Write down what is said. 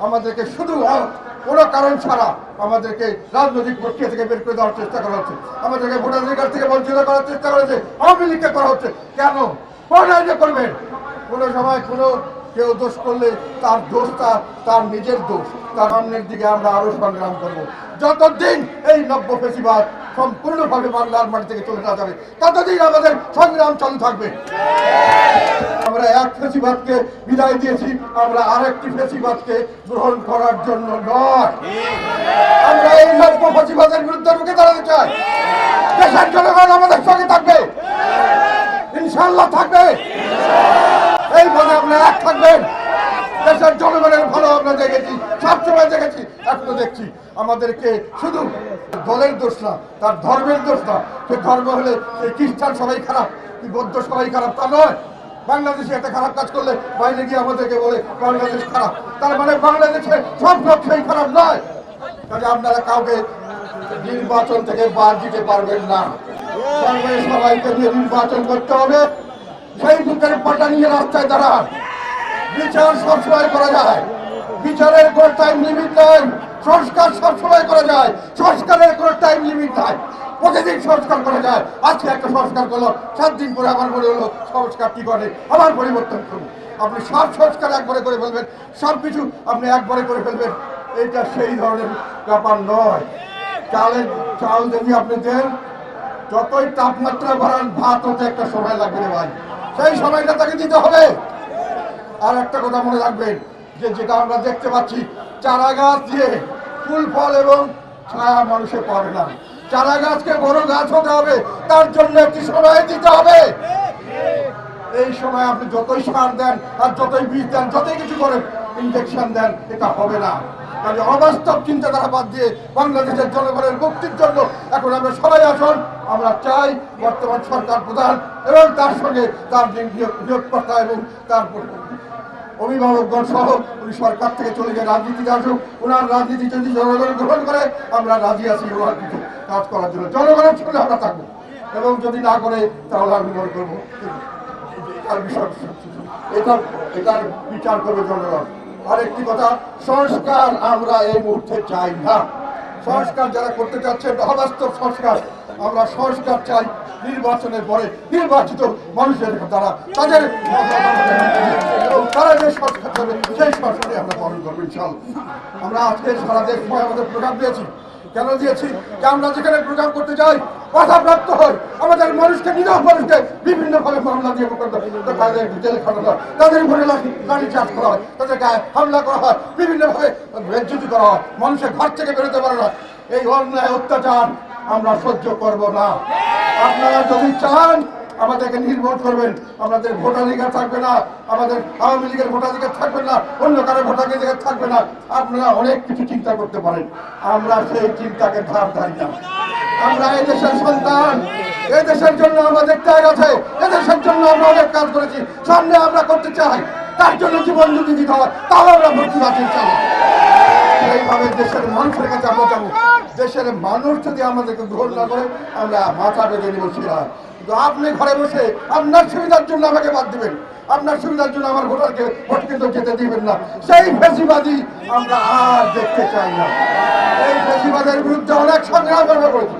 আমাদেরকে শুধু কোনো কারণ ছাড়া আমাদেরকে রাজনৈতিক প্রক্রিয়া থেকে বের করে দেওয়ার চেষ্টা করা হচ্ছে। আমাদেরকে ভোটাধিকার থেকে বঞ্চিত করার চেষ্টা করেছে আওয়ামী লীগকে করা হচ্ছে। কেন? কোন করবেন। কোনো সময় কোনো কেউ দোষ করলে তার দোষটা তার নিজের দোষ। তার সামনের দিকে আমরা আরও সংগ্রাম করব। যতদিন এই নব্য ফেসিবাদ সম্পূর্ণভাবে বাংলার মাটি থেকে চলে না যাবে। ততদিন আমাদের সংগ্রাম চালু থাকবে। আমরা এক ফেসিবাদকে বিদায় দিয়েছি, আমরা আরেকটি ফেসিবাদকে গ্রহণ করার জন্য নয়। আমরা এই নব্য ফেসিবাদের বিরুদ্ধে রুখে দাঁড়াতে চাই। দেশের জনগণ আমাদের সঙ্গে থাকবে। ইনশাল্লাহ থাকবে। এই পদে আপনারা এক থাকবেন দেশের জনগণের ভালো আমরা দেখেছি সবসময় এখনও দেখছি আমাদেরকে শুধু দলের দোষ না, তার ধর্মের দোষ না। সে ধর্ম হলে খ্রিস্টান সবাই খারাপ বৌদ্ধ সবাই খারাপ, তা নয়। বাংলাদেশে একটা খারাপ কাজ করলে বাইরে গিয়ে আমাদেরকে বলে বাংলাদেশ খারাপ। তার মানে বাংলাদেশে সব সেই খারাপ নয়। কাজে আপনারা কাউকে নির্বাচন থেকে বাদ দিতে পারবেন না। সবাইকে নিয়ে নির্বাচন করতে হবে। সেই বুকের পাটা নিয়ে রাস্তায় দাঁড়ান। বিচার সবসময় করা যায়। বিচারের কোনো টাইম লিমিট নাই। সংস্কার সবসময় করা যায়। সংস্কারের কোনো টাইম লিমিট নাই। প্রতিদিন সংস্কার করা যায়। আজকে একটা সংস্কার করল, সাত দিন পরে আমার মনে হলো, সংস্কার কি করে? আবার পরিবর্তন করুন। আপনি সব সংস্কার একবারে করে ফেলবেন সব কিছু আপনি একবারে করে ফেলবেন। এইটা সেই ধরনের ব্যাপার নয়। চালের, চাল যদি আপনি দেন, যতই তাপমাত্রা বাড়ান, ভাত হতে একটা সময় লাগবে ভাই। সেই সময়টা তাকে দিতে হবে। আর একটা কথা মনে রাখবেন যে যেটা আমরা দেখতে পাচ্ছি, চারা গাছ দিয়ে ফুল, ফল এবং ছায়া মানুষে পাবে না। চারা গাছকে বড় গাছ হতে হবে, তার জন্য একটি সময় দিতে হবে। এই সময় আপনি যতই সার দেন আর যতই বীজ দেন, যতই কিছু করেন ইনজেকশন দেন, এটা হবে না। কাজে অবাস্তব চিন্তাধারা বাদ দিয়ে বাংলাদেশের জনগণের মুক্তির জন্য এখন আমরা সবাই আসুন, আমরা চাই বর্তমান সরকার প্রধান এবং তার সঙ্গে তার নিয়োগকর্তা এবং তার অভিভাবকগণ সহ উনি সরকার থেকে চলে গিয়ে রাজনীতিতে আসুক ওনার রাজনীতি যদি জনগণ গ্রহণ করে, আমরা রাজি আছি ওনার কিছু কাজ করার জন্য। জনগণের সঙ্গে আমরা থাকব। এবং যদি না করে, তাহলে আমি মনে করব এটার বিষয় এটার এটার বিচার করবে জনগণ। আরেকটি কথা, সংস্কার আমরা এই মুহূর্তে চাই না। সংস্কার যারা করতে চাচ্ছেন অবাস্তব সংস্কার। আমরা সংস্কার চাই নির্বাচনের পরে নির্বাচিত মানুষের দ্বারা তাদের তারা যে সংস্কার করবে, সেই সংস্কারে আমরা পালন করব ইনশাল আমরা আজকে সারা দেশ আমাদের প্রোগ্রাম দিয়েছি। কেন দিয়েছি? যে আমরা যেখানে প্রোগ্রাম করতে যাই, বাধাপ্রাপ্ত হয় আমাদের মানুষকে, নিরহ মানুষকে বিভিন্ন ভাবে মামলা দিয়ে করতে তাদের জেলে খাটানো হয় তাদের উপরে লাঠি চার্জ করা হয়, তাদের গায়ে হামলা করা হয়, বিভিন্নভাবে ভাবে করা হয়। মানুষের ঘর থেকে বেরোতে পারে না। এই অন্যায়, অত্যাচার আমরা সহ্য করব না। আপনারা যদি চান, আমাদেরকে নির্ভর করবেন। আমাদের ভোটাধিকার থাকবে না, আমাদের আওয়ামী লীগের ভোটাধিকার থাকবে না, অন্য কারও ভোটাধিকার থাকবে না। আপনারা অনেক কিছু চিন্তা করতে পারেন। আমরা সেই চিন্তাকে ধার ধারি না। আমরা এই দেশের সন্তান। এই দেশের জন্য আমাদের ত্যাগ আছে এ দেশের জন্য আমরা অনেক কাজ করেছি। সামনে আমরা করতে চাই। তার জন্য জীবন যদি দিতে হয় তাও আমরা ভর্তি বাতিল চাই। এইভাবে দেশের মানুষের কাছে আমরা যাব। দেশের মানুষ যদি আমাদেরকে গ্রহণ না করে, আমরা মাথা বেঁধে বসি কিন্তু আপনি ঘরে বসে আপনার সুবিধার জন্য আমাকে বাদ দিবেন। আপনার সুবিধার জন্য আমার ভোটারকে, ভোট কিন্তু যেতে দিবেন না। সেই ফেসিবাদী আমরা আর দেখতে চাই না। এই ফেসিবাদের বিরুদ্ধে অনেক সংগ্রাম করেছি।